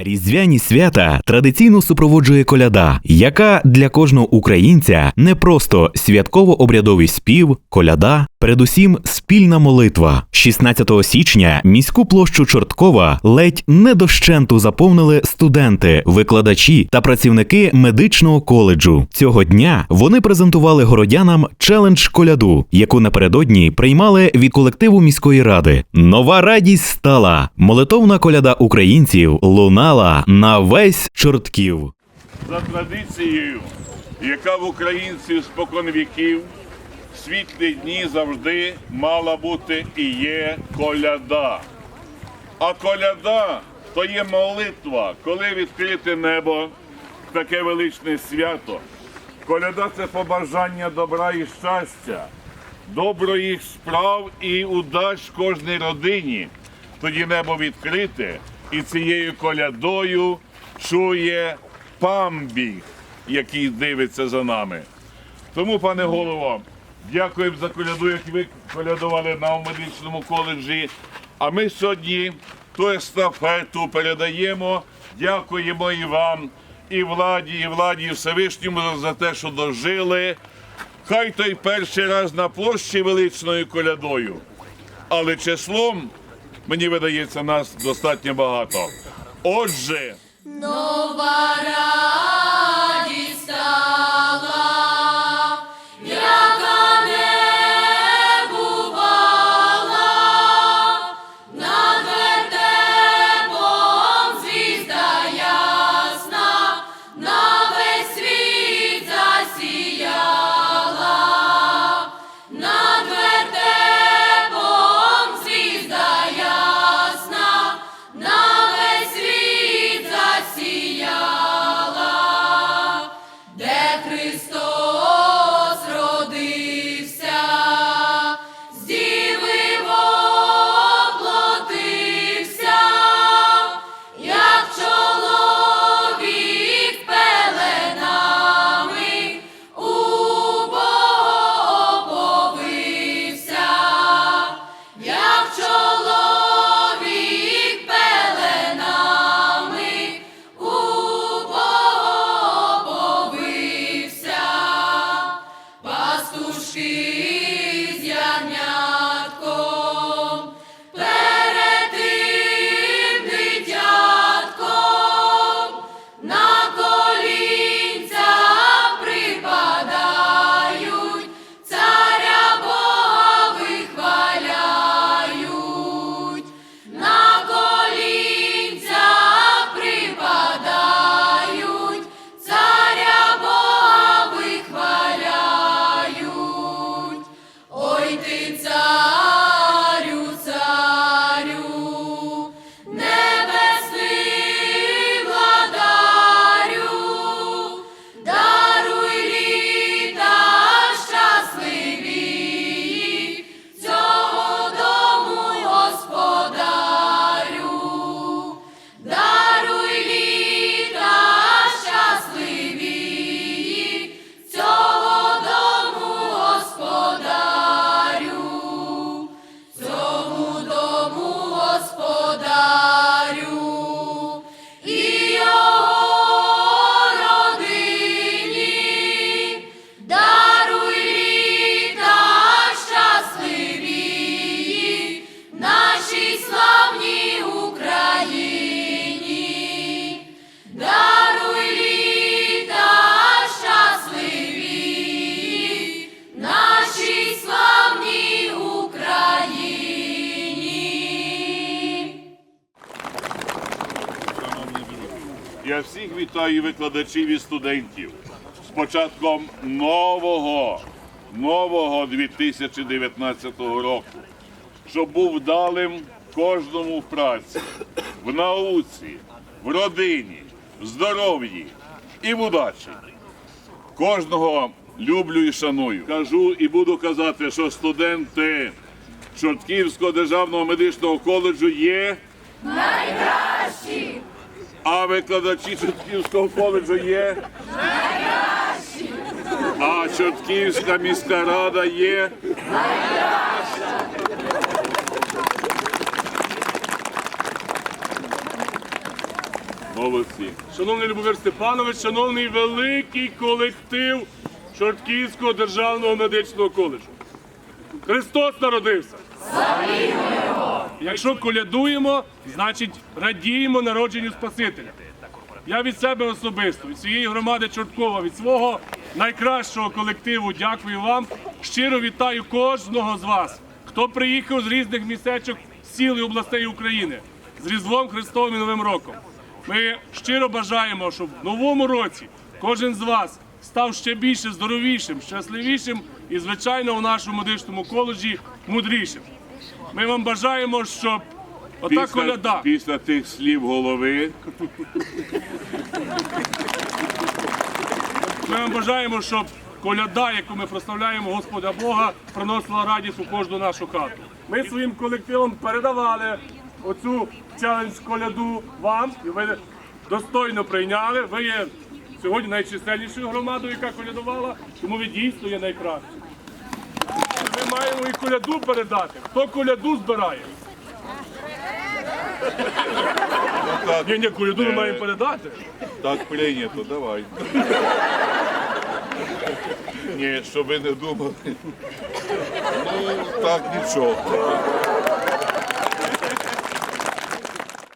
Різдвяні свята традиційно супроводжує коляда, яка для кожного українця не просто святково-обрядовий спів, коляда, передусім спільна молитва. 16 січня міську площу Чорткова ледь не дощенту заповнили студенти, викладачі та працівники медичного коледжу. Цього дня вони презентували городянам челендж коляду, яку напередодні приймали від колективу міської ради. Нова радість стала. Молитовна коляда українців лунала на весь чортків. за традицією, яка в українців спокон віків, в світлі дні завжди мала бути і є коляда. А коляда то є молитва, коли відкрите небо, таке величне свято. Коляда це побажання добра і щастя, доброї справ і удач кожній родині. Тоді небо відкрите, і цією колядою чує памбіг, який дивиться за нами. Тому, пане голово, дякуємо за коляду, як ви колядували на медичному коледжі. А ми сьогодні ту естафету передаємо. Дякуємо і вам, і владі, і владі, і Всевишньому за те, що дожили. Хай той перший раз на площі величною колядою, але числом, мені видається, нас достатньо багато. Отже, Нова я всіх вітаю викладачів і студентів з початком нового, нового 2019 року, щоб був вдалим кожному в праці, в науці, в родині, в здоров'ї і в удачі. Кожного люблю і шаную. Кажу і буду казати, що студенти Чортківського державного медичного коледжу є А викладачі Чортківського коледжу є? А Чортківська міська рада є? Молодці. Шановний Любомир Степанович, шановний великий колектив Чортківського державного медичного коледжу. Христос народився. Якщо колядуємо, значить радіємо народженню Спасителя. Я від себе особисто, від цієї громади Чорткова, від свого найкращого колективу дякую вам. Щиро вітаю кожного з вас, хто приїхав з різних містечок сіл і областей України з Різдвом Христовим і Новим роком. Ми щиро бажаємо, щоб в новому році кожен з вас став ще більше здоровішим, щасливішим і, звичайно, у нашому медичному коледжі мудрішим. Ми вам бажаємо, щоб ота коляда. після тих слів голови Ми вам бажаємо, щоб коляда, яку ми прославляємо Господа Бога, приносила радість у кожну нашу хату. Ми своїм колективом передавали оцю челендж коляду вам, і ви достойно прийняли. Ви є сьогодні найчисельнішою громадою, яка колядувала, тому ви дійсно є найкращою. Маємо і коляду передати. Хто коляду збирає? Ні, ні, коляду ми маємо передати. так прийнято, давай. Ні, щоб ви не думали. Ну, так нічого.